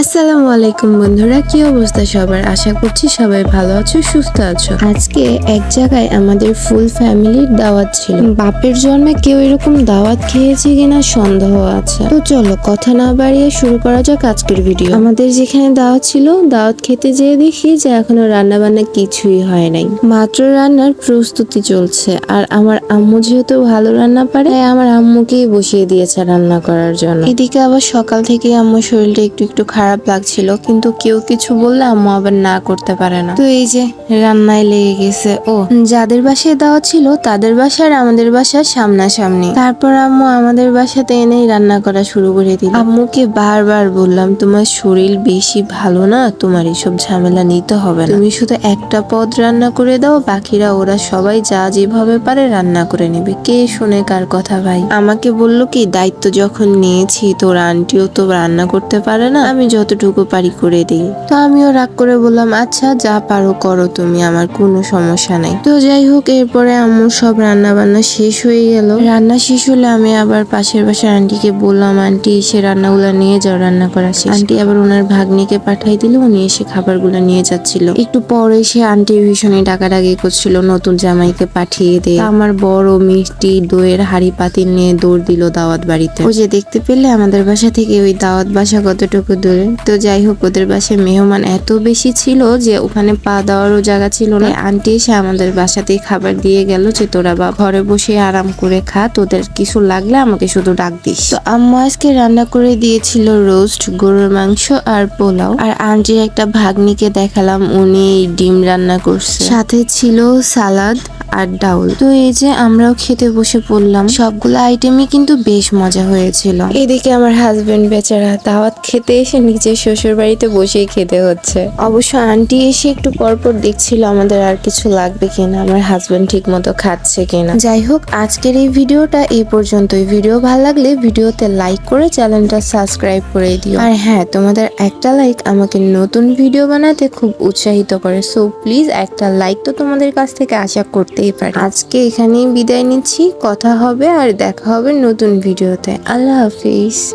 আসসালামু আলাইকুম বন্ধুরা, কি অবস্থা সবার? আশা করছি সবাই ভালো আছো, সুস্থ আছো। আজকে এক জায়গায় আমাদের ফুল ফ্যামিলির দাওয়াত ছিল। বাপের জন্মে কেউ এরকম দাওয়াত খেয়েছে কিনা সন্দেহ আছে। তো চলো, কথা না বাড়িয়ে শুরু করা যাক আজকের ভিডিও আমাদের যেখানে দাওয়াত ছিল, দাওয়াত খেতে যেয়ে দেখি যে এখনও রান্না বান্না কিছুই হয় নাই। মাত্র রান্নার প্রস্তুতি চলছে। আর আমার আম্মু যেহেতু ভালো রান্না পারে, তাই আমার আম্মুকেই বসিয়ে দিয়েছে রান্না করার জন্য। এদিকে আবার সকাল থেকে আম্মুর শরীরটা একটু একটু খারাপ লাগছিল, কিন্তু কেউ কিছু বললে আম্মু আবার না করতে পারে না। তো এই যে রান্নায় লেগে গেছে। ও, যাদের বাসায় দেওয়া ছিল তাদের বাসার আমাদের বাসার সামনাসামনি। তারপর আম্মু আমাদের বাসাতে এনেই রান্না করা শুরু করে দিল। আম্মুকে বারবার বললাম, তোমার শরীর বেশি ভালো না? তোমার এসব ঝামেলা নিতে হবে না। তুমি শুধু একটা পদ রান্না করে দাও, বাকিরা ওরা সবাই যা যেভাবে পারে রান্না করে নেবে। কে শুনে কার কথা ভাই? আমাকে বলল কি, দায়িত্ব যখন নিয়েছি, তোর আন্টিও তো রান্না করতে পারে না। আমি যতটুকু পারি করে দিই। তো আমিও রাগ করে বললাম আচ্ছা যা পারো করো, তুমি আমার কোনো সমস্যা নাই। তো যাই হোক, এরপরে আম্মুর সব রান্না বান্না শেষ হয়ে গেল। রান্না শেষ হলে আমি আবার পাশের বাসার আন্টিকে বললাম, আন্টি এসে রান্নাগুলো নিয়ে যাও, রান্না করা শেষ। আন্টি আবার ওনার ভাগ্নিকে পাঠাই দিল, উনি এসে খাবারগুলো নিয়ে যাচ্ছিল। একটু পরে সে আন্টি ভীষণই ডাকাডাকি করছিল, নতুন জামাইকে পাঠিয়ে দে আমার বড় মিষ্টি দইয়ের হাড়ি পাতিল নিয়ে দৌড় দিল দাওয়াত বাড়িতে। ও যে দেখতে পেলে আমাদের বাসা থেকে ওই দাওয়াত বাসা কতটুকু দূরে? তো যাই হোক, ওদের বাসায় মেহমান এত বেশি ছিল যে ওখানে পা দেওয়ারও জায়গা ছিল না। আন্টি এসে আমাদের বাসাতেই খাবার দিয়ে গেল যে তোরা বা ঘরে বসে আরাম করে খা, তোদের কিছু লাগলে আমাকে শুধু ডাক দিস। তো আম্মু আজকে রান্না করে দিয়েছিল রোস্ট, গরুর মাংস আর পোলাও। আর আন্টির একটা ভাগ্নিকে দেখালাম, উনি ডিম রান্না করছে। সাথে ছিল সালাদ আর ডাউল। তো এই যে আমরাও খেতে বসে পড়লাম। সবগুলো আইটেমই কিন্তু বেশ মজা হয়েছিল। এদিকে আমার হাজবেন্ড বেচারা দাওয়াত খেতে এসে নিজের শ্বশুর বাড়িতে বসেই খেতে হচ্ছে। অবশ্য আন্টি এসে একটু পরপর দেখছিল আমাদের আর কিছু লাগবে কিনা আমার হাজবেন্ড ঠিক মতো খাচ্ছে কিনা। যাই হোক আজকের এই ভিডিওটা এই পর্যন্তই। ভিডিও ভালো লাগলে ভিডিওতে লাইক করে চ্যানেলটা সাবস্ক্রাইব করে দিও। আর হ্যাঁ তোমাদের একটা লাইক আমাকে নতুন ভিডিও বানাতে খুব উৎসাহিত করে। সো প্লিজ একটা লাইক তো তোমাদের কাছ থেকে আশা করতেই পারি। আজকে এখানেই বিদায় নিচ্ছি। কথা হবে আর দেখা হবে নতুন ভিডিওতে। আল্লাহ হাফিজ।